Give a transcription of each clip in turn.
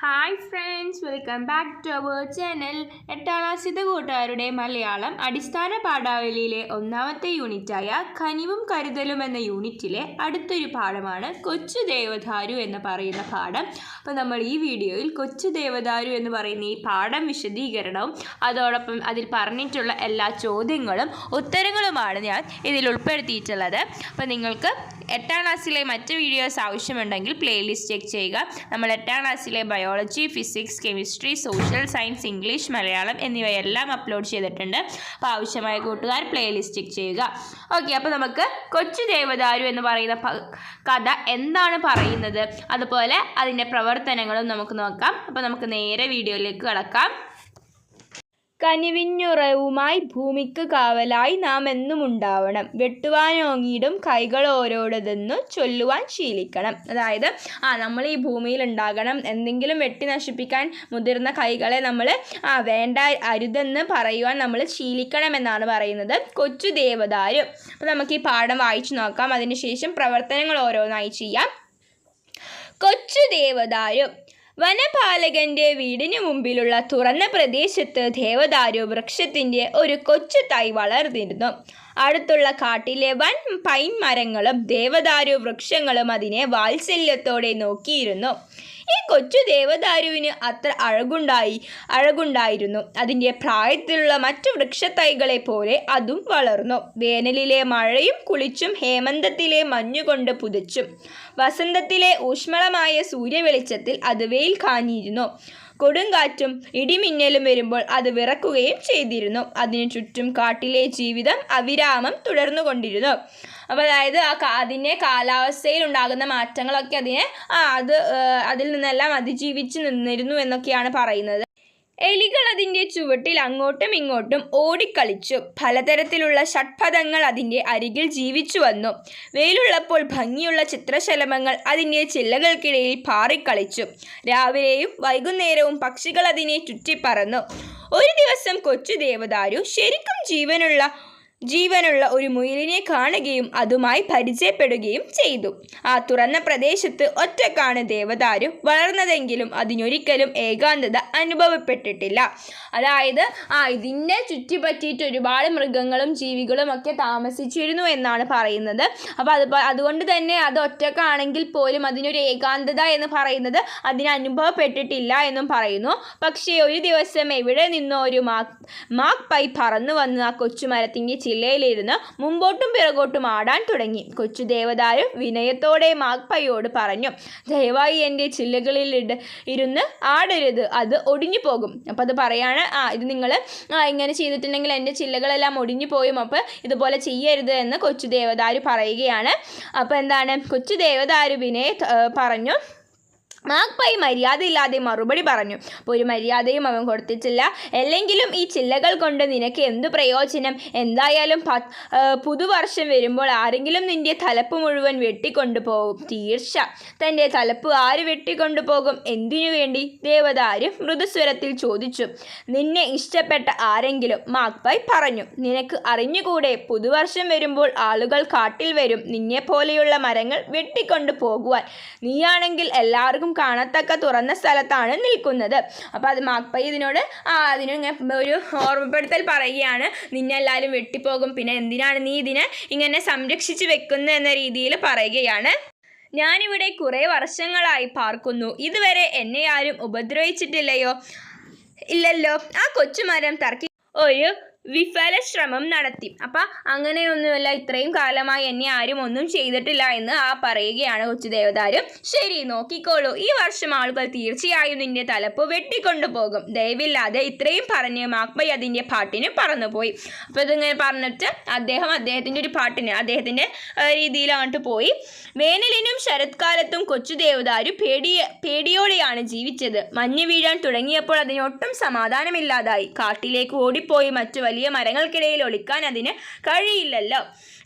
Hi friends welcome back to our channel എട്ടാം ക്ലാസ്സിലെ കൂട്ടുകാരുടെ മലയാളം അടിസ്ഥാന പാഠാവലിയിലെ ഒന്നാമത്തെ യൂണിറ്റായ കനിവും കരുതലും എന്ന യൂണിറ്റിലെ അടുത്തൊരു പാഠമാണ് കൊച്ചു ദേവദാരു എന്ന് പറയുന്ന പാഠം. അപ്പോൾ നമ്മൾ ഈ വീഡിയോയിൽ കൊച്ചു ദേവദാരു എന്ന് പറയുന്ന ഈ പാഠം വിശദീകരണവും അതോടൊപ്പം അതിൽ പറഞ്ഞിട്ടുള്ള എല്ലാ ചോദ്യങ്ങളും ഉത്തരങ്ങളുമാണ് ഞാൻ ഇതിൽ ഉൾപ്പെടുത്തിയിട്ടുള്ളത്. അപ്പോൾ നിങ്ങൾക്ക് എട്ടാം ക്ലാസ്സിലെ മറ്റ് വീഡിയോസ് ആവശ്യമുണ്ടെങ്കിൽ പ്ലേലിസ്റ്റ് ചെക്ക് ചെയ്യുക. നമ്മൾ എട്ടാം ക്ലാസ്സിലെ biology physics chemistry social science English Malayalam എന്നിവയെല്ലാം അപ്ലോഡ് ചെയ്തിട്ടുണ്ട്. അപ്പോൾ ആവശ്യമായ കൂട്ടുകാർ പ്ലേലിസ്റ്റ് ചെക്ക് ചെയ്യുക. ഓക്കെ അപ്പോൾ നമുക്ക് കൊച്ചു ദേവദാരു എന്ന് പറയുന്ന കഥ എന്താണ് പറയുന്നത്? അതുപോലെ അതിന്റെ പ്രവർത്തനങ്ങളും നമുക്ക് നോക്കാം. അപ്പോൾ നമുക്ക് നേരെ വീഡിയോയിലേക്ക് കടക്കാം. കനിവിഞ്ഞുറവുമായി ഭൂമിക്ക് കാവലായി നാം എന്നും ഉണ്ടാവണം വെട്ടുവാനോങ്ങിയിടും കൈകൾ ഓരോടതെന്നു ചൊല്ലുവാൻ ശീലിക്കണം. അതായത് ആ നമ്മൾ ഈ ഭൂമിയിൽ ഉണ്ടാകണം എന്തെങ്കിലും വെട്ടി നശിപ്പിക്കാൻ മുതിർന്ന കൈകളെ നമ്മൾ ആ വേണ്ട അരുതെന്ന് പറയുവാൻ നമ്മൾ ശീലിക്കണം എന്നാണ് പറയുന്നത് കൊച്ചു ദേവദാരു അപ്പോൾ നമുക്ക് ഈ പാഠം വായിച്ചു നോക്കാം. അതിനുശേഷം പ്രവർത്തനങ്ങൾ ഓരോന്നായി ചെയ്യാം. കൊച്ചു ദേവദാരു വനപാലകന്റെ വീടിന് മുമ്പിലുള്ള തുറന്ന പ്രദേശത്ത് ദേവദാരു വൃക്ഷത്തിന്റെ ഒരു കൊച്ചു തൈ വളർന്നിരുന്നു. അടുത്തുള്ള കാട്ടിലെ വൻ പൈൻ മരങ്ങളും ദേവദാരു വൃക്ഷങ്ങളും അതിനെ വാത്സല്യത്തോടെ നോക്കിയിരുന്നു. ഈ കൊച്ചു ദേവദാരുവിന് അത്ര അഴകുണ്ടായി അഴകുണ്ടായിരുന്നു. അതിന്റെ പ്രായത്തിലുള്ള മറ്റു വൃക്ഷത്തൈകളെ പോലെ അതും വളർന്നു. വേനലിലെ മഴയും കുളിച്ചും ഹേമന്തത്തിലെ മഞ്ഞുകൊണ്ട് പുതച്ചും. വസന്തത്തിലെ ഊഷ്മളമായ സൂര്യവെളിച്ചത്തിൽ അത് വെയിൽ കാഞ്ഞിരുന്നു. കൊടുങ്കാറ്റും ഇടിമിന്നലും വരുമ്പോൾ അത് വിറക്കുകയും ചെയ്തിരുന്നു. അതിനു ചുറ്റും കാട്ടിലെ ജീവിതം അവിരാമം തുടർന്നുകൊണ്ടിരുന്നു. അപ്പോൾ അതായത് ആ അതിന്റെ കാലാവസ്ഥയിൽ ഉണ്ടാകുന്ന മാറ്റങ്ങളൊക്കെ അതിനെ ആ അത് അതിൽ നിന്നെല്ലാം അതിജീവിച്ച് നിന്നിരുന്നു എന്നൊക്കെയാണ് പറയുന്നത്. എലികൾ അതിന്റെ ചുവട്ടിൽ അങ്ങോട്ടും ഇങ്ങോട്ടും ഓടിക്കളിച്ചു. പലതരത്തിലുള്ള ഷഡ്പഥങ്ങൾ അതിന്റെ അരികിൽ ജീവിച്ചു വന്നു. വെയിലുള്ളപ്പോൾ ഭംഗിയുള്ള ചിത്രശലഭങ്ങൾ അതിന്റെ ചില്ലകൾക്കിടയിൽ പാറിക്കളിച്ചു. രാവിലെയും വൈകുന്നേരവും പക്ഷികൾ അതിനെ ചുറ്റിപ്പറന്നു. ഒരു ദിവസം കൊച്ചു ദേവദാരു ശരിക്കും ജീവനുള്ള ജീവനുള്ള ഒരു മുയലിനെ കാണുകയും അതുമായി പരിചയപ്പെടുകയും ചെയ്തു. ആ തുറന്ന പ്രദേശത്ത് ഒറ്റക്കാണ് ദേവദാരു വളർന്നതെങ്കിലും അതിനൊരിക്കലും ഏകാന്തത അനുഭവപ്പെട്ടിട്ടില്ല. അതായത് ആ ഇതിനെ ചുറ്റിപ്പറ്റിയിട്ട് ഒരുപാട് മൃഗങ്ങളും ജീവികളും ഒക്കെ താമസിച്ചിരുന്നു എന്നാണ് പറയുന്നത്. അപ്പോൾ അത് അതുകൊണ്ട് തന്നെ അത് ഒറ്റക്കാണെങ്കിൽ പോലും അതിനൊരു ഏകാന്തത എന്ന് പറയുന്നത് അതിന് അനുഭവപ്പെട്ടിട്ടില്ല എന്നും പറയുന്നു. പക്ഷേ ഒരു ദിവസം എവിടെ നിന്നോ ഒരു മാക് മാക് പൈ പറന്നു വന്ന് ആ കൊച്ചുമരത്തിന്റെ ചില്ലയിലിരുന്ന് മുമ്പോട്ടും പിറകോട്ടും ആടാൻ തുടങ്ങി. കൊച്ചു ദേവദാരു വിനയത്തോടെ മാഗ്പയോട് പറഞ്ഞു ദയവായി എന്റെ ചില്ലകളിൽ ഇരുന്ന് ആടരുത് അത് ഒടിഞ്ഞു പോകും. അപ്പം അത് പറയാണ് ആ ഇത് നിങ്ങൾ ഇങ്ങനെ ചെയ്തിട്ടുണ്ടെങ്കിൽ എന്റെ ചില്ലകളെല്ലാം ഒടിഞ്ഞു പോയും അപ്പോൾ ഇതുപോലെ ചെയ്യരുത് എന്ന് കൊച്ചു ദേവദാരു പറയുകയാണ്. അപ്പോൾ എന്താണ്? കൊച്ചു ദേവതാരു വിനയ പറഞ്ഞു മാക്പൈ മര്യാദയില്ലാതെ മറുപടി പറഞ്ഞു. ഒരു മര്യാദയും അവൻ കൊടുത്തിട്ടില്ല. അല്ലെങ്കിലും ഈ ചില്ലകൾ കൊണ്ട് നിനക്ക് എന്തു പ്രയോജനം? എന്തായാലും പുതുവർഷം വരുമ്പോൾ ആരെങ്കിലും നിന്റെ തലപ്പ് മുഴുവൻ വെട്ടിക്കൊണ്ടു പോകും തീർച്ച. തന്റെ തലപ്പ് ആര് വെട്ടിക്കൊണ്ടു പോകും? എന്തിനു വേണ്ടി? ദേവതാര് മൃദുസ്വരത്തിൽ ചോദിച്ചു. നിന്നെ ഇഷ്ടപ്പെട്ട ആരെങ്കിലും? മാഗ്പൈ പറഞ്ഞു. നിനക്ക് അറിഞ്ഞുകൂടെ പുതുവർഷം വരുമ്പോൾ ആളുകൾ കാട്ടിൽ വരും. നിന്നെ പോലെയുള്ള മരങ്ങൾ വെട്ടിക്കൊണ്ടു പോകുവാൻ. നീയാണെങ്കിൽ എല്ലാവർക്കും കാണത്തക്ക തുറന്ന സ്ഥലത്താണ് നിൽക്കുന്നത്. അപ്പോൾ അത് മാക്പൈ ഇതിനോട് അതിന് ഒരു ഓർമ്മപ്പെടുത്തൽ പറയുകയാണ്. നിന്നെ എല്ലാവരും വെട്ടിപ്പോകും. പിന്നെ എന്തിനാണ് നീ ഇതിനെ ഇങ്ങനെ സംരക്ഷിച്ച് വെക്കുന്നത് എന്ന രീതിയിൽ പറയുകയാണ്. ഞാനിവിടെ കുറേ വർഷങ്ങളായി പാർക്കുന്നു. ഇതുവരെ എന്നെ ആരും ഉപദ്രവിച്ചിട്ടില്ലയോ? ഇല്ലല്ലോ. ആ കൊച്ചുമരം തർക്കി ഒരു വിഫല ശ്രമം നടത്തി. അപ്പം അങ്ങനെയൊന്നുമല്ല ഇത്രയും കാലമായി എന്നെ ആരും ഒന്നും ചെയ്തിട്ടില്ല എന്ന് ആ പറയുകയാണ് കൊച്ചു ദേവദാരും. ശരി നോക്കിക്കോളൂ. ഈ വർഷം ആളുകൾ തീർച്ചയായും നിന്റെ തലപ്പ് വെട്ടിക്കൊണ്ടു പോകും. ദയവില്ലാതെ ഇത്രയും പറഞ്ഞ് മാക്ബൈ അതിന്റെ പാട്ടിന് പറന്നുപോയി. അപ്പോൾ ഇതിങ്ങനെ പറഞ്ഞിട്ട് അദ്ദേഹം അദ്ദേഹത്തിന്റെ ഒരു പാട്ടിന് അദ്ദേഹത്തിന്റെ രീതിയിൽ പോയി. വേനലിനും ശരത്കാലത്തും കൊച്ചു ദേവദാരു പേടിയ പേടിയോടെയാണ് ജീവിച്ചത്. മഞ്ഞ് വീഴാൻ തുടങ്ങിയപ്പോൾ അതിനൊട്ടും സമാധാനമില്ലാതായി. കാട്ടിലേക്ക് ഓടിപ്പോയി മറ്റു വലിയ മരങ്ങൾക്കിടയിൽ ഒളിക്കാൻ അതിന് കഴിയില്ലല്ലോ.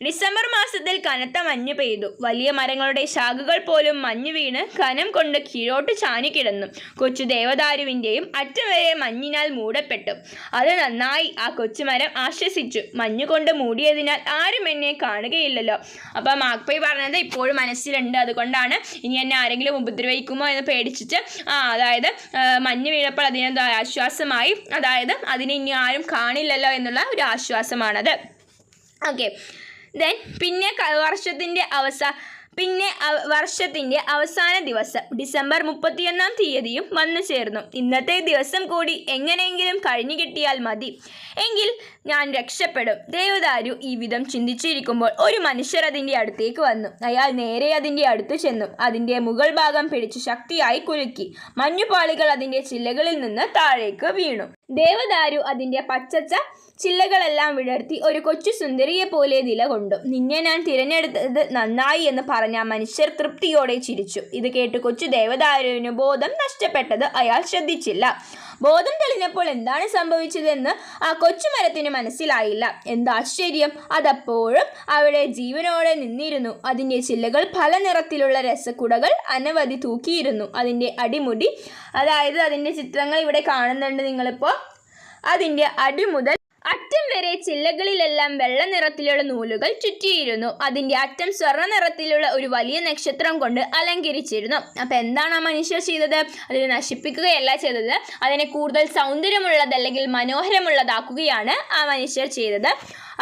ഡിസംബർ മാസത്തിൽ കനത്ത മഞ്ഞ് പെയ്തു. വലിയ മരങ്ങളുടെ ശാഖകൾ പോലും മഞ്ഞ് വീണ് കനം കൊണ്ട് കീഴോട്ട് ചാഞ്ഞുകിടന്നു കൊച്ചു ദേവദാരുവിന്റെയും അറ്റം വരെ മഞ്ഞിനാൽ മൂടപ്പെട്ടു. അത് നന്നായി ആ കൊച്ചുമരം ആശ്വസിച്ചു. മഞ്ഞ് കൊണ്ട് മൂടിയതിനാൽ ആരും എന്നെ കാണുകയില്ലല്ലോ. അപ്പം മാക്പൈ പറഞ്ഞത് ഇപ്പോഴും മനസ്സിലുണ്ട്. അതുകൊണ്ടാണ് ഇനി എന്നെ ആരെങ്കിലും ഉപദ്രവിക്കുമോ എന്ന് പേടിച്ചിട്ട് ആ അതായത് മഞ്ഞ് വീണപ്പോൾ അതിനെന്താ ആശ്വാസമായി. അതായത് അതിനെ ഇനി ആരും കാണില്ലല്ലോ എന്നുള്ള ഒരു ആശ്വാസമാണത്. ഓക്കെ ദെൻ പിന്നെ വർഷത്തിന്റെ അവസാന പിന്നെ വർഷത്തിന്റെ അവസാന ദിവസം ഡിസംബർ മുപ്പത്തിയൊന്നാം തീയതിയും വന്നു ചേർന്നു. ഇന്നത്തെ ദിവസം കൂടി എങ്ങനെയെങ്കിലും കഴിഞ്ഞു കിട്ടിയാൽ മതി. എങ്കിൽ ഞാൻ രക്ഷപ്പെടും. ദേവദാരു ഈ വിധം ചിന്തിച്ചിരിക്കുമ്പോൾ ഒരു മനുഷ്യർ അതിന്റെ അടുത്തേക്ക് വന്നു. അയാൾ നേരെ അതിന്റെ അടുത്ത് ചെന്നു. അതിന്റെ മുകൾ ഭാഗം പിടിച്ച് ശക്തിയായി കുലുക്കി. മഞ്ഞുപാളികൾ അതിന്റെ ചില്ലകളിൽ നിന്ന് താഴേക്ക് വീണു. ദേവദാരു അതിന്റെ പച്ചച്ച ചില്ലകളെല്ലാം വിടർത്തി ഒരു കൊച്ചു സുന്ദരിയെ പോലെ നിലകൊണ്ടു. നിന്നെ ഞാൻ തിരഞ്ഞെടുത്തത് നന്നായി എന്ന് പറഞ്ഞ മനുഷ്യർ തൃപ്തിയോടെ ചിരിച്ചു. ഇത് കേട്ട് കൊച്ചു ദേവദാരുവിന് ബോധം നഷ്ടപ്പെട്ടത് അയാൾ ശ്രദ്ധിച്ചില്ല. ബോധം തെളിഞ്ഞപ്പോൾ എന്താണ് സംഭവിച്ചതെന്ന് ആ കൊച്ചുമരത്തിന് മനസ്സിലായില്ല. എന്താശ്ചര്യം അതപ്പോഴും അവിടെ ജീവനോടെ നിന്നിരുന്നു. അതിന്റെ ചില്ലകൾ പല നിറത്തിലുള്ള രസക്കുടകൾ അനവധി തൂക്കിയിരുന്നു. അതിന്റെ അടിമുടി അതായത് അതിന്റെ ചിത്രങ്ങൾ ഇവിടെ കാണുന്നുണ്ട് നിങ്ങളിപ്പോൾ അതിന്റെ അടിമുതൽ അറ്റം വരെ ചില്ലകളിലെല്ലാം വെള്ള നിറത്തിലുള്ള നൂലുകൾ ചുറ്റിയിരുന്നു. അതിന്റെ അറ്റം സ്വർണ നിറത്തിലുള്ള ഒരു വലിയ നക്ഷത്രം കൊണ്ട് അലങ്കരിച്ചിരുന്നു. അപ്പോൾ എന്താണ് ആ മനുഷ്യർ ചെയ്തത്? അതിനെ നശിപ്പിക്കുകയല്ല ചെയ്തത്. അതിനെ കൂടുതൽ സൗന്ദര്യമുള്ളത് അല്ലെങ്കിൽ മനോഹരമുള്ളതാക്കുകയാണ് ആ മനുഷ്യർ ചെയ്തത്.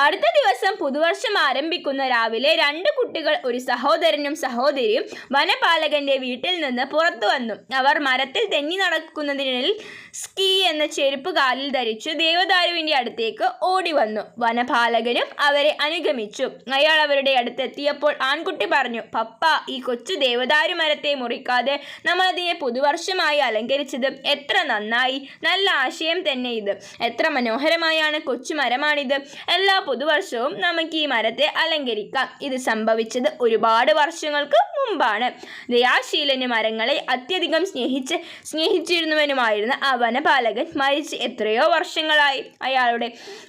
അടുത്ത ദിവസം പുതുവർഷം ആരംഭിക്കുന്ന രാവിലെ രണ്ട് കുട്ടികൾ ഒരു സഹോദരനും സഹോദരിയും വനപാലകന്റെ വീട്ടിൽ നിന്ന് പുറത്തു വന്നു. അവർ മരത്തിൽ തെങ്ങി നടക്കുന്നതിനിടയിൽ സ്കീ എന്ന ചെരുപ്പ് കാലിൽ ധരിച്ചു ദേവദാരുവിന്റെ അടുത്തേക്ക് ഓടി വന്നു. വനപാലകനും അവരെ അനുഗമിച്ചു. അയാൾ അവരുടെ അടുത്തെത്തിയപ്പോൾ ആൺകുട്ടി പറഞ്ഞു പപ്പ ഈ കൊച്ചു ദേവദാരു മരത്തെ മുറിക്കാതെ നമ്മൾ അതിനെ പുതുവർഷമായി അലങ്കരിച്ചത് എത്ര നന്നായി. നല്ല ആശയം തന്നെ ഇത്. എത്ര മനോഹരമായാണ് കൊച്ചു മരമാണിത്. എല്ലാ പുതുവർഷവും നമുക്ക് ഈ മരത്തെ അലങ്കരിക്കാം. ഇത് സംഭവിച്ചത് ഒരുപാട് വർഷങ്ങൾക്ക് മുമ്പാണ്. ദയാശീലന് മരങ്ങളെ അത്യധികം സ്നേഹിച്ച് സ്നേഹിച്ചിരുന്നവനുമായിരുന്ന ആ വനപാലകൻ മരിച്ച് എത്രയോ വർഷങ്ങളായി. അയാളുടെ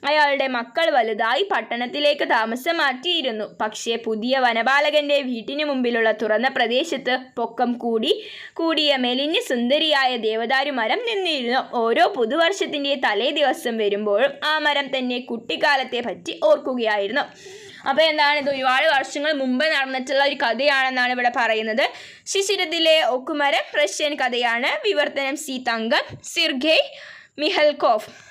അയാളുടെ മക്കൾ വലുതായി പട്ടണത്തിലേക്ക് താമസം മാറ്റിയിരുന്നു. പക്ഷേ പുതിയ വനപാലകന്റെ വീട്ടിന് മുമ്പിലുള്ള തുറന്ന പ്രദേശത്ത് പൊക്കം കൂടി കൂടിയ മെലിഞ്ഞ സുന്ദരിയായ ദേവദാരു മരം നിന്നിരുന്നു. ഓരോ പുതുവർഷത്തിന്റെ തലേ ദിവസം വരുമ്പോഴും ആ മരം തന്നെ കുട്ടിക്കാലത്തെ പറ്റി ഓർക്കുകയായിരുന്നു. അപ്പോൾ എന്താണ് ഇത്? ഒരുപാട് വർഷങ്ങൾ മുമ്പ് നടന്നിട്ടുള്ള ഒരു കഥയാണെന്നാണ് ഇവിടെ പറയുന്നത്. ശിശിരത്തിലെ ഒക്കുമരം റഷ്യൻ കഥയാണ്. വിവർത്തനം സി തങ്കം സിർഗെ മിഹൽകോഫ്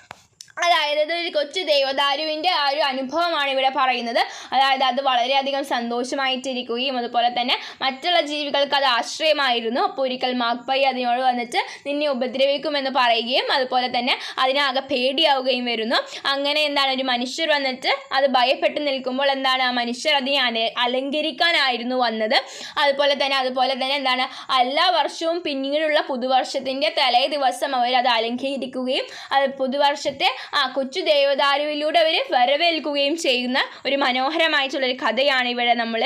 അതായത് ഒരു കൊച്ചു ദേവദാരുവിന്റെ ആ ഒരു അനുഭവമാണ് ഇവിടെ പറയുന്നത്. അതായത് അത് വളരെയധികം സന്തോഷമായിട്ടിരിക്കുകയും അതുപോലെ തന്നെ മറ്റുള്ള ജീവികൾക്ക് അത് ആശ്രയമായിരുന്നു. അപ്പോൾ ഒരിക്കൽ മാഗ്പൈ അതിനോട് വന്നിട്ട് നിന്നെ ഉപദ്രവിക്കുമെന്ന് പറയുകയും അതുപോലെ തന്നെ അതിനാകെ പേടിയാവുകയും വരുന്നു. അങ്ങനെ എന്താണ് ഒരു മനുഷ്യർ വന്നിട്ട് അത് ഭയപ്പെട്ട് നിൽക്കുമ്പോൾ എന്താണ് ആ മനുഷ്യർ അതിനെ അല അലങ്കരിക്കാനായിരുന്നു വന്നത്. അതുപോലെ തന്നെ അതുപോലെ തന്നെ എന്താണ് എല്ലാ വർഷവും പിന്നീടുള്ള പുതുവർഷത്തിന്റെ തലേ ദിവസം അവർ അത് അലങ്കരിക്കുകയും അത് പുതുവർഷത്തെ ആ കൊച്ചു ദേവദാരുവിലൂടെ അവർ വരവേൽക്കുകയും ചെയ്യുന്ന ഒരു മനോഹരമായിട്ടുള്ളൊരു കഥയാണ് ഇവിടെ നമ്മൾ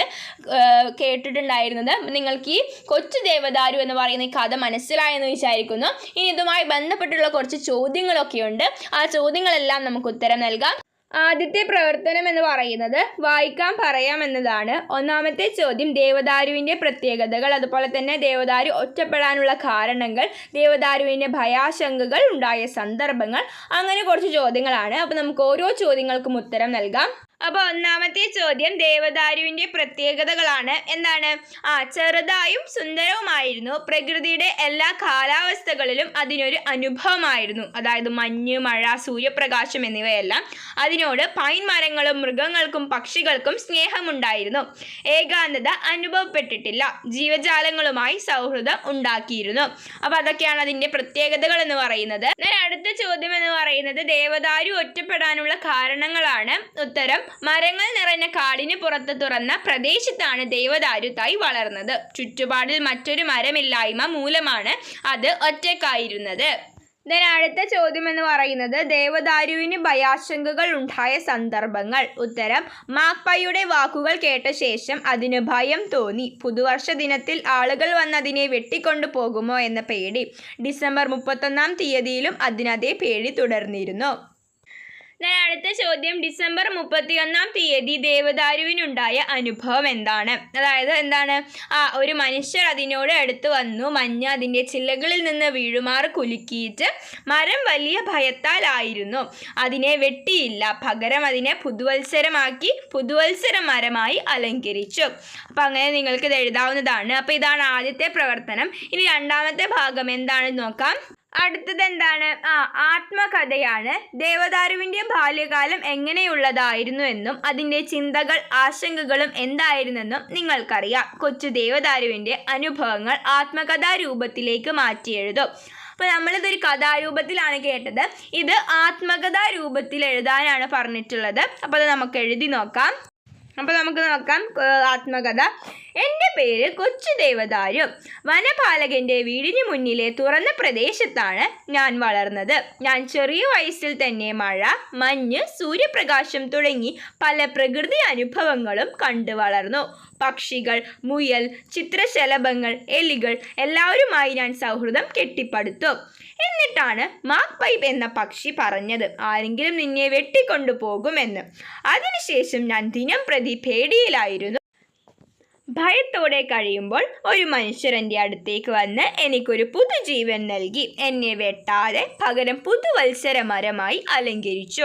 കേട്ടിട്ടുണ്ടായിരുന്നത്. നിങ്ങൾക്ക് ഈ കൊച്ചു ദേവദാരു എന്ന് പറയുന്ന ഈ കഥ മനസ്സിലായെന്ന് വിചാരിക്കുന്നു. ഇനി ഇതുമായി ബന്ധപ്പെട്ടുള്ള കുറച്ച് ചോദ്യങ്ങളൊക്കെയുണ്ട്. ആ ചോദ്യങ്ങളെല്ലാം നമുക്ക് ഉത്തരം നൽകാം. ആദ്യത്തെ പ്രവർത്തനം എന്ന് പറയുന്നത് വായിക്കാൻ പറയാം എന്നതാണ്. ഒന്നാമത്തെ ചോദ്യം ദേവദാരുവിന്റെ പ്രത്യേകതകൾ. അതുപോലെ തന്നെ ദേവദാരു ഒറ്റപ്പെടാനുള്ള കാരണങ്ങൾ ദേവദാരുവിന്റെ ഭയാശങ്കകൾ ഉണ്ടായ സന്ദർഭങ്ങൾ. അങ്ങനെ കുറച്ച് ചോദ്യങ്ങളാണ്. അപ്പോൾ നമുക്ക് ഓരോ ചോദ്യങ്ങൾക്കും ഉത്തരം നൽകാം. അപ്പോൾ ഒന്നാമത്തെ ചോദ്യം ദേവദാരുവിന്റെ പ്രത്യേകതകളാണ്. എന്താണ്? ആ ചെറുതായും സുന്ദരവുമായിരുന്നു. പ്രകൃതിയുടെ എല്ലാ കാലാവസ്ഥകളിലും അതിനൊരു അനുഭവമായിരുന്നു. അതായത് മഞ്ഞ് മഴ സൂര്യപ്രകാശം എന്നിവയെല്ലാം അതിനോട് പൈൻ മരങ്ങളും മൃഗങ്ങൾക്കും പക്ഷികൾക്കും സ്നേഹമുണ്ടായിരുന്നു. ഏകാന്തത അനുഭവപ്പെട്ടിട്ടില്ല. ജീവജാലങ്ങളുമായി സൗഹൃദം ഉണ്ടാക്കിയിരുന്നു. അപ്പോൾ അതൊക്കെയാണ് അതിന്റെ പ്രത്യേകതകൾ എന്ന് പറയുന്നത്. അടുത്ത ചോദ്യം എന്ന് പറയുന്നത് ദേവദാരു ഒറ്റപ്പെടാനുള്ള കാരണങ്ങളാണ്. ഉത്തരം മരങ്ങൾ നിറഞ്ഞ കാടിന് പുറത്ത് തുറന്ന പ്രദേശത്താണ് ദേവദാരു തൈ വളർന്നത്. ചുറ്റുപാടിൽ മറ്റൊരു മരമില്ലായ്മ മൂലമാണ് അത് ഒറ്റക്കായിരുന്നത് ദെൻ അടുത്ത ചോദ്യം എന്ന് പറയുന്നത് ദേവദാരുവിന് ഭയാശങ്കകൾ ഉണ്ടായ സന്ദർഭങ്ങൾ. ഉത്തരം മാക്പയുടെ വാക്കുകൾ കേട്ട ശേഷം അതിന് ഭയം തോന്നി. പുതുവർഷ ദിനത്തിൽ ആളുകൾ വന്ന് അതിനെ വെട്ടിക്കൊണ്ടു പോകുമോ എന്ന പേടി. ഡിസംബർ മുപ്പത്തൊന്നാം തീയതിയിലും അതിനതേ പേടി തുടർന്നിരുന്നു. അടുത്ത ചോദ്യം. ഡിസംബർ മുപ്പത്തിയൊന്നാം തീയതി ദേവദാരുവിനുണ്ടായ അനുഭവം എന്താണ്? അതായത് എന്താണ്? ആ ഒരു മനുഷ്യർ അതിനോട് അടുത്ത് വന്നു മഞ്ഞ അതിന്റെ ചില്ലകളിൽ നിന്ന് വീഴുമാറ് കുലുക്കിയിട്ട് മരം വലിയ ഭയത്താലായിരുന്നു അതിനെ വെട്ടിയില്ല. പകരം അതിനെ പുതുവത്സരമാക്കി പുതുവത്സര മരമായി അലങ്കരിച്ചു. അപ്പം അങ്ങനെ നിങ്ങൾക്ക് ഇത് എഴുതാവുന്നതാണ്. അപ്പോൾ ഇതാണ് ആദ്യത്തെ പ്രവർത്തനം. ഇനി രണ്ടാമത്തെ ഭാഗം എന്താണെന്ന് നോക്കാം. അടുത്തത് എന്താണ് ആ ആത്മകഥയാണ്. ദേവദാരുവിന്റെ ബാല്യകാലം എങ്ങനെയുള്ളതായിരുന്നു എന്നും അതിന്റെ ചിന്തകൾ ആശങ്കകളും എന്തായിരുന്നെന്നും നിങ്ങൾക്കറിയാം. കൊച്ചു ദേവദാരുവിന്റെ അനുഭവങ്ങൾ ആത്മകഥാരൂപത്തിലേക്ക് മാറ്റിയെഴുതും. അപ്പോൾ നമ്മളിതൊരു കഥാരൂപത്തിലാണ് കേട്ടത്. ഇത് ആത്മകഥാ രൂപത്തിൽ എഴുതാനാണ് പറഞ്ഞിട്ടുള്ളത്. അപ്പോൾ അത് നമുക്ക് എഴുതി നോക്കാം. അപ്പോൾ നമുക്ക് നോക്കാം ആത്മകഥ. എന്റെ പേര് കൊച്ചു ദേവദാരു. വനപാലകന്റെ വീടിന് മുന്നിലെ തുറന്ന പ്രദേശത്താണ് ഞാൻ വളർന്നത്. ഞാൻ ചെറിയ വയസ്സിൽ തന്നെ മഴ മഞ്ഞ് സൂര്യപ്രകാശം തുടങ്ങി പല പ്രകൃതി അനുഭവങ്ങളും കണ്ടു വളർന്നു. പക്ഷികൾ മുയൽ ചിത്രശലഭങ്ങൾ എലികൾ എല്ലാവരുമായി ഞാൻ സൗഹൃദം കെട്ടിപ്പടുത്തു. എന്നിട്ടാണ് മാക് പൈപ്പ് എന്ന പക്ഷി പറഞ്ഞത്. ആരെങ്കിലും നിന്നെ വെട്ടിക്കൊണ്ടു പോകുമെന്ന് അതിനുശേഷം ഞാൻ ദിനം പ്രതി പേടിയിലായിരുന്നു. ഭയത്തോടെ കഴിയുമ്പോൾ ഒരു മനുഷ്യർ എന്റെ അടുത്തേക്ക് വന്ന് എനിക്കൊരു പുതുജീവൻ നൽകി. എന്നെ വെട്ടാതെ പകരം പുതുവത്സര മരമായി അലങ്കരിച്ചു.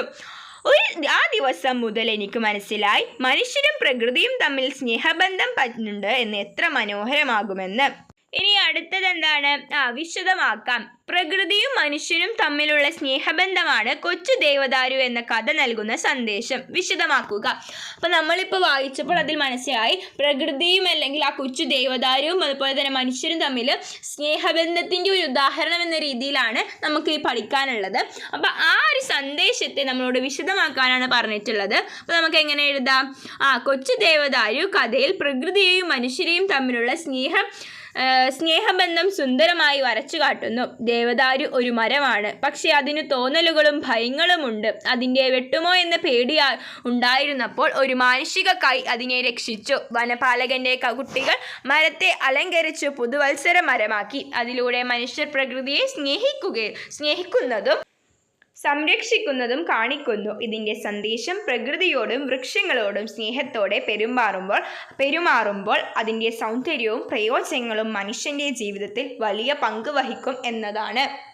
ഒരു ആ ദിവസം മുതൽ എനിക്ക് മനസ്സിലായി മനുഷ്യരും പ്രകൃതിയും തമ്മിൽ സ്നേഹബന്ധം പറ്റുന്നുണ്ട് എന്ന് എത്ര മനോഹരമാകുമെന്ന്. ഇനി അടുത്തത് എന്താണ് ആ വിശദമാക്കാം. പ്രകൃതിയും മനുഷ്യനും തമ്മിലുള്ള സ്നേഹബന്ധമാണ് കൊച്ചു ദേവദാരു എന്ന കഥ നൽകുന്ന സന്ദേശം. വിശദമാക്കുക. അപ്പം നമ്മളിപ്പോൾ വായിച്ചപ്പോൾ അതിൽ മനസ്സിലായി. പ്രകൃതിയും അല്ലെങ്കിൽ ആ കൊച്ചു ദേവദാരുവും അതുപോലെ തന്നെ മനുഷ്യരും തമ്മിൽ സ്നേഹബന്ധത്തിന്റെ ഒരു ഉദാഹരണം എന്ന രീതിയിലാണ് നമുക്ക് ഈ പഠിക്കാനുള്ളത്. അപ്പോൾ ആ ഒരു സന്ദേശത്തെ നമ്മളോട് വിശദമാക്കാനാണ് പറഞ്ഞിട്ടുള്ളത്. അപ്പോൾ നമുക്ക് എങ്ങനെ എഴുതാം? ആ കൊച്ചു ദേവദാരു കഥയിൽ പ്രകൃതിയെയും മനുഷ്യരെയും തമ്മിലുള്ള സ്നേഹം സ്നേഹബന്ധം സുന്ദരമായി വരച്ചു കാട്ടുന്നു. ദേവദാരു ഒരു മരമാണ്. പക്ഷേ അതിന് തോന്നലുകളും ഭയങ്ങളുമുണ്ട് അതിന്റെ വെട്ടുമോ എന്ന പേടി ഉണ്ടായിരുന്നപ്പോൾ ഒരു മാനുഷിക കൈ അതിനെ രക്ഷിച്ചു. കകുട്ടികൾ കുട്ടികൾ മരത്തെ അലങ്കരിച്ച് പുതുവത്സര മരമാക്കി. അതിലൂടെ മനുഷ്യർ പ്രകൃതിയെ സ്നേഹിക്കുകയും സ്നേഹിക്കുന്നതും സംരക്ഷിക്കുന്നതും കാണിക്കുന്നു. ഇതിന്റെ സന്ദേശം പ്രകൃതിയോടും വൃക്ഷങ്ങളോടും സ്നേഹത്തോടെ പെരുമാറുമ്പോൾ പെരുമാറുമ്പോൾ അതിന്റെ സൗന്ദര്യവും പ്രയോജനങ്ങളും മനുഷ്യന്റെ ജീവിതത്തിൽ വലിയ പങ്ക് വഹിക്കും എന്നതാണ്.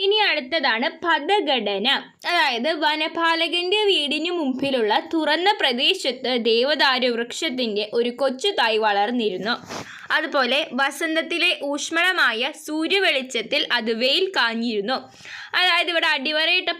ഇനി അടുത്തതാണ് പദഘടന. അതായത് വനപാലകന്റെ വീടിന് മുമ്പിലുള്ള തുറന്ന പ്രദേശത്ത് ദേവദാരു വൃക്ഷത്തിന്റെ ഒരു കൊച്ചു തായ് വളർന്നിരുന്നു. അതുപോലെ വസന്തത്തിലെ ഊഷ്മളമായ സൂര്യവെളിച്ചത്തിൽ അത് വെയിൽ കാഞ്ഞിരുന്നു. അതായത് ഇവിടെ അടിവരയിട്ട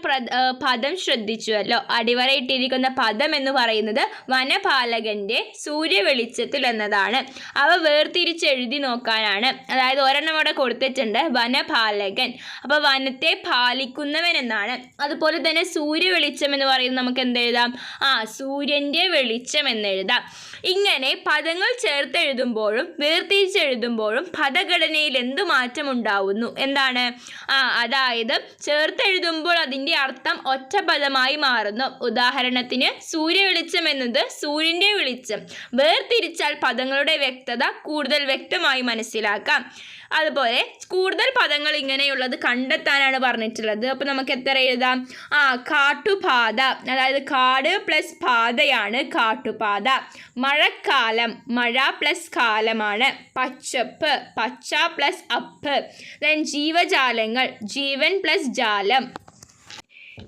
പദം ശ്രദ്ധിച്ചുവല്ലോ അടിവരയിട്ടിരിക്കുന്ന പദം എന്ന് പറയുന്നത് വനപാലകന്റെ സൂര്യവെളിച്ചത്തിൽ എന്നതാണ്. അവ വേർതിരിച്ച് എഴുതി നോക്കാനാണ്. അതായത് ഒരെണ്ണം അവിടെ കൊടുത്തിട്ടുണ്ട് വനപാലകൻ. അപ്പോൾ വനത്തെ പാലിക്കുന്നവൻ എന്നാണ്. അതുപോലെ തന്നെ സൂര്യവെളിച്ചം എന്ന് പറയുന്നത് നമുക്ക് എന്തെഴുതാം ആ സൂര്യന്റെ വെളിച്ചം എന്നെഴുതാം ഇങ്ങനെ പദങ്ങൾ ചേർത്തെഴുതുമ്പോഴും വേർതിരിച്ചെഴുതുമ്പോഴും പദഘടനയിൽ എന്ത് മാറ്റം ഉണ്ടാവുന്നു എന്താണ്? ആ അതായത് ചേർത്തെഴുതുമ്പോൾ അതിന്റെ അർത്ഥം ഒറ്റ പദമായി മാറുന്നു. ഉദാഹരണത്തിന് സൂര്യവെളിച്ചം എന്നത് സൂര്യന്റെ വെളിച്ചം. വേർതിരിച്ചാൽ പദങ്ങളുടെ വ്യക്തത കൂടുതൽ വ്യക്തമായി മനസ്സിലാക്കാം. അതുപോലെ കൂടുതൽ പദങ്ങൾ ഇങ്ങനെയുള്ളത് കണ്ടെത്താനാണ് പറഞ്ഞിട്ടുള്ളത്. അപ്പോൾ നമുക്ക് എത്ര എഴുതാം? ആ കാട്ടുപാത അതായത് കാട് പ്ലസ് പാതയാണ് കാട്ടുപാത. മഴക്കാലം മഴ പ്ലസ് കാലമാണ്. പച്ചപ്പ് പച്ച പ്ലസ് അപ്പ്. ദെൻ ജീവജാലങ്ങൾ ജീവൻ പ്ലസ് ജാലം.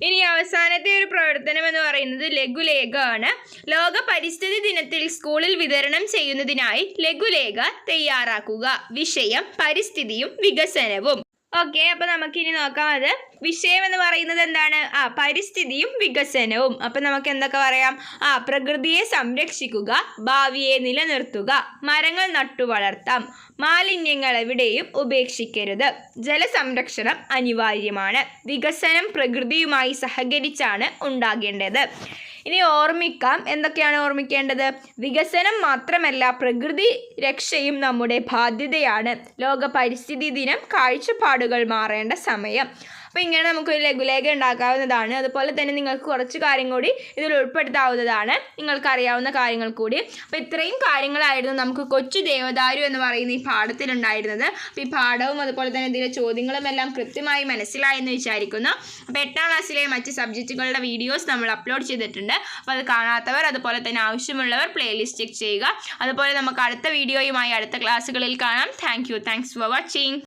ഇനി അവസാനത്തെ ഒരു പ്രവർത്തനം എന്ന് പറയുന്നത് ലഘുലേഖ ആണ് ലോക പരിസ്ഥിതി ദിനത്തിൽ സ്കൂളിൽ വിതരണം ചെയ്യുന്നതിനായി ലഘുലേഖ തയ്യാറാക്കുക. വിഷയം പരിസ്ഥിതിയും വികസനവും. ഓക്കെ അപ്പോൾ നമുക്കിനി നോക്കാം അത്. വിഷയം എന്ന് പറയുന്നത് എന്താണ്? ആ പരിസ്ഥിതിയും വികസനവും. അപ്പൊ നമുക്ക് എന്തൊക്കെ പറയാം? ആ പ്രകൃതിയെ സംരക്ഷിക്കുക ഭാവിയെ നിലനിർത്തുക മരങ്ങൾ നട്ടു വളർത്താം മാലിന്യങ്ങൾ എവിടെയും ഉപേക്ഷിക്കരുത്. ജലസംരക്ഷണം അനിവാര്യമാണ്. വികസനം പ്രകൃതിയുമായി സഹകരിച്ചാണ് ഉണ്ടാകേണ്ടത്. ഇനി ഓർമ്മിക്കാം. എന്തൊക്കെയാണ് ഓർമ്മിക്കേണ്ടത്? വികസനം മാത്രമല്ല പ്രകൃതി രക്ഷയും നമ്മുടെ ബാധ്യതയാണ്. ലോക പരിസ്ഥിതി ദിനം കാഴ്ചപ്പാടുകൾ മാറേണ്ട സമയം. അപ്പോൾ ഇങ്ങനെ നമുക്കൊരു ലഘുലേഖ ഉണ്ടാക്കാവുന്നതാണ്. അതുപോലെ തന്നെ നിങ്ങൾക്ക് കുറച്ച് കാര്യം കൂടി ഇതിൽ ഉൾപ്പെടുത്താവുന്നതാണ്. നിങ്ങൾക്കറിയാവുന്ന കാര്യങ്ങൾ കൂടി. അപ്പോൾ ഇത്രയും കാര്യങ്ങളായിരുന്നു നമുക്ക് കൊച്ചു ദേവദാരു എന്ന് പറയുന്ന ഈ പാഠത്തിലുണ്ടായിരുന്നത് അപ്പോൾ ഈ പാഠവും അതുപോലെ തന്നെ ഇതിലെ ചോദ്യങ്ങളും എല്ലാം കൃത്യമായി മനസ്സിലായെന്ന് വിചാരിക്കുന്നു. അപ്പോൾ എട്ടാം ക്ലാസ്സിലെ മറ്റ് സബ്ജക്റ്റുകളുടെ വീഡിയോസ് നമ്മൾ അപ്ലോഡ് ചെയ്തിട്ടുണ്ട്. അപ്പോൾ അത് കാണാത്തവർ അതുപോലെ തന്നെ ആവശ്യമുള്ളവർ പ്ലേലിസ്റ്റ് ചെക്ക് ചെയ്യുക. അതുപോലെ നമുക്ക് അടുത്ത വീഡിയോയുമായി അടുത്ത ക്ലാസ്സുകളിൽ കാണാം. Thank you thanks for watching